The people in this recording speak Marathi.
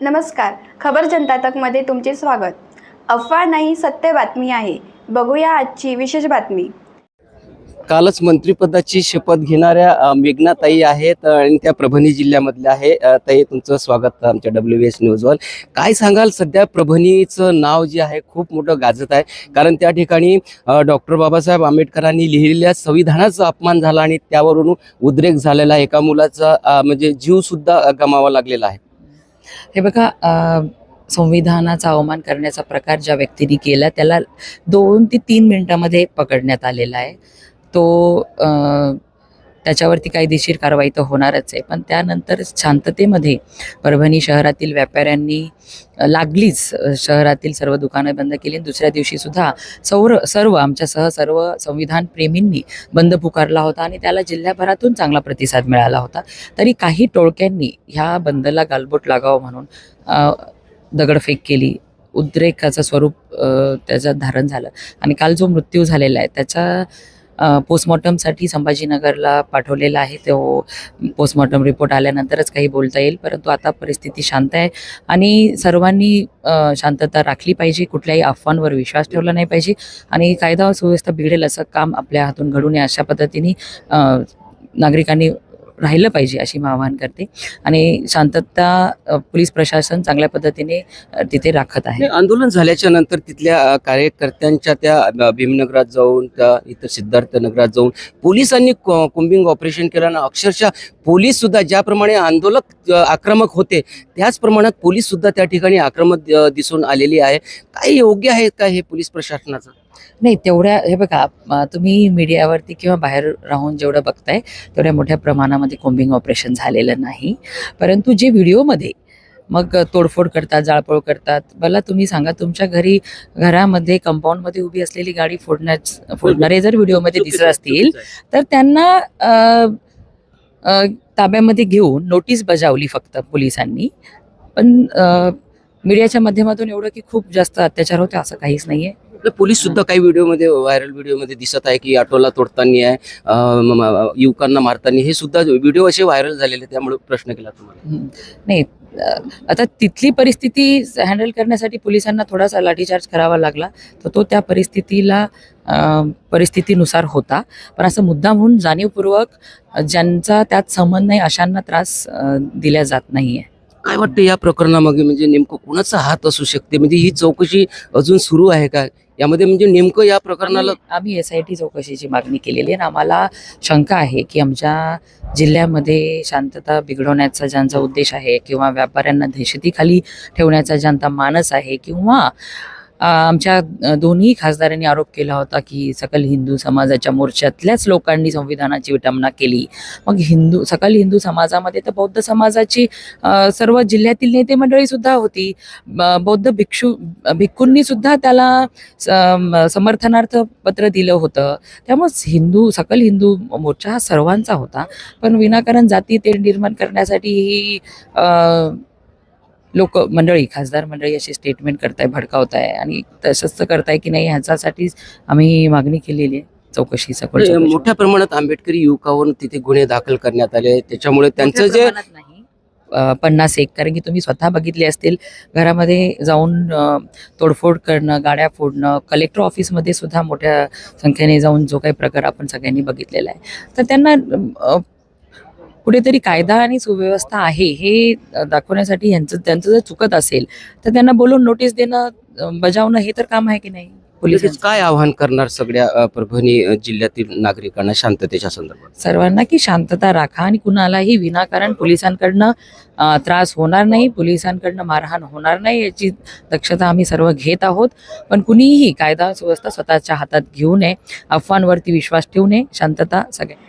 नमस्कार. खबर जनता तकमध्ये तुमचे स्वागत. अफवा नाही सत्य बातमी आहे. बघूया आजची विशेष बातमी. कालच मंत्रिपदाची शपथ घेणाऱ्या मेघनाताई आहेत आणि त्या परभणी जिल्ह्यामधल्या आहे. ताई तुमचं स्वागत आमच्या डब्ल्यू एस न्यूजवर काय सांगाल? सध्या परभणीचं नाव जे आहे खूप मोठं गाजत आहे. कारण त्या ठिकाणी डॉक्टर बाबासाहेब आंबेडकरांनी लिहिलेल्या संविधानाचा अपमान झाला आणि त्यावरून उद्रेक झालेला एका मुलाचा म्हणजे जीवसुद्धा गमावा लागलेला आहे. हे बघा संविधानाचा अवमान करण्याचा प्रकार ज्या व्यक्तीने केला त्याला दोन ते तीन मिनटामध्ये पकडण्यात आलेला आहे. तो त्याच्यावरती कायदेशीर कारवाई तर होणारच आहे. पण त्यानंतर शांततेमध्ये परभणी शहरातील व्यापाऱ्यांनी लागलीच शहरातील सर्व दुकानं बंद केली आणि दुसऱ्या दिवशीसुद्धा सौर सर्व आमच्यासह सर्व संविधान प्रेमींनी बंद पुकारला होता आणि त्याला जिल्ह्याभरातून चांगला प्रतिसाद मिळाला होता. तरी काही टोळक्यांनी ह्या बंदला गालबोट लागावं म्हणून दगडफेक केली. उद्रेकाचं स्वरूप त्याचं त्याच्यात धारण झालं. आणि काल जो मृत्यू झालेला आहे त्याच्या पोस्टमॉर्टमसाठी संभाजीनगरला पाठवलेला आहे. तो पोस्टमॉर्टम रिपोर्ट आल्यानंतरच काही बोलता येईल. परंतु आता परिस्थिती शांत आहे आणि सर्वांनी शांतता राखली पाहिजे. कुठल्याही अफवांवर विश्वास ठेवला नाही पाहिजे. आणि कायदा सुव्यवस्था बिघडेल असं काम आपल्या हातून घडू नये अशा पद्धतीने नागरिकांनी राहिलं पाहिजे अशी मी आवाहन करते. आणि शांतता पोलीस प्रशासन चांगल्या पद्धतीने तिथे राखत आहे. आंदोलन झाल्याच्यानंतर तिथल्या कार्यकर्त्यांच्या त्या भीमनगरात जाऊन त्या इथं सिद्धार्थ नगरात जाऊन पोलिसांनी कुंबिंग ऑपरेशन केलं अक्षरशः पोलीस सुद्धा ज्याप्रमाणे आंदोलक आक्रमक होते त्याच प्रमाणात पोलीस सुद्धा त्या ठिकाणी आक्रमक दिसून आलेली आहे. काय योग्य आहे का हे पोलीस प्रशासनाचं? नाही तेवढ्या हे बघा तुम्ही मीडियावरती किंवा बाहेर राहून जेवढं बघताय तेवढ्या मोठ्या प्रमाणामध्ये कोम्बिंग ऑपरेशन झालेलं नाही. परंतु जे व्हिडिओमध्ये मग तोडफोड करतात जाळपोळ करतात मला तुम्ही सांगा तुमच्या घरी घरामध्ये कंपाऊंडमध्ये उभी असलेली गाडी फोडण्याच फोडणारे जर व्हिडिओमध्ये दिसत असतील तर त्यांना ताब्यामध्ये घेऊन नोटीस बजावली फक्त पोलिसांनी. पण मीडियाच्या माध्यमातून एवढं की खूप जास्त अत्याचार होते असं काहीच नाहीये. पोलीस सुद्धा काही व्हिडिओमध्ये व्हायरल व्हिडिओमध्ये दिसत आहे की ऑटोला तोडताना आहे युवकांना मारताना. हे सुद्धा व्हिडिओ असे व्हायरल झालेले त्यामुळे प्रश्न केला तुम्हाला. नाही आता तिथली परिस्थिती हँडल करण्यासाठी पोलिसांना थोडासा लाठीचार्ज करावा लागला तर तो त्या परिस्थितीला परिस्थितीनुसार होता. पण असं मुद्दाम म्हणून जाणीवपूर्वक ज्यांचा त्यात संबंध नाही अशांना त्रास दिला जात नाहीये. काय वाटतं या प्रकरणामागे? म्हणजे नेमकं कोणाचा हात असू शकते? म्हणजे ही चौकशी अजून सुरू आहे का? यामध्ये म्हणजे नेमकं या प्रकरणाला आम्ही- एस आय टी चौकशीची मागणी केलेली आहे. आणि आम्हाला शंका आहे की आमच्या जिल्ह्यामध्ये शांतता बिघडवण्याचा ज्यांचा उद्देश आहे किंवा व्यापाऱ्यांना दहशतीखाली ठेवण्याचा ज्यांचा मानस आहे किंवा आमच्या दोन्ही खासदारांनी आरोप केला होता की सकल हिंदू समाजाच्या मोर्चातल्याच लोकांनी संविधानाची विटंबना केली. मग हिंदू सकल हिंदू समाजामध्ये तर बौद्ध समाजाची सर्व जिल्ह्यातील नेते मंडळी सुद्धा होती. ब- बौद्ध भिक्षू भिक्खूंनी सुद्धा त्याला समर्थनार्थ पत्र दिलं होतं. त्यामुळे हिंदू सकल हिंदू मोर्चा हा सर्वांचा होता. पण विनाकारण जाती ते निर्माण करण्यासाठी ही लोक मंडळी खासदार मंडळी अशी स्टेटमेंट करताय भडकावताय आणि तसंच करताय की नाही ह्याच्यासाठीच आम्ही मागणी केलेली आहे चौकशी चौकशी. मोठ्या प्रमाणात आंबेडकरी युवकावर तिथे गुन्हे दाखल करण्यात आले. त्याच्यामुळे त्यांचं जे पन्नास एक कारण की तुम्ही स्वतः बघितले असतील घरामध्ये जाऊन तोडफोड करणं गाड्या फोडणं कलेक्टर ऑफिसमध्ये सुद्धा मोठ्या संख्येने जाऊन जो काही प्रकार आपण सगळ्यांनी बघितलेला आहे तर त्यांना कुठेतरी कायदा आणि सुव्यवस्था आहे हे दाखवण्यासाठी यांचं त्यांचं जर चुकत असेल तर त्यांना बोलून नोटीस देणं बजावणं हे तर काम आहे की नाही? पोलिसांचं. काय आव्हान करणार सगळ्या परभणी जिल्ह्यातील नागरिकांना शांततेच्या संदर्भात? सर्वांना की शांतता राखा आणि कुणालाही विनाकारण पोलिसांकडनं त्रास होणार नाही पोलिसांकडनं मारहाण होणार नाही याची दक्षता आम्ही सर्व घेत आहोत. पण कुणीही कायदा सुव्यवस्था स्वतःच्या हातात घेऊ नये अफवांवरती विश्वास ठेवू नये. शांतता सगळ्या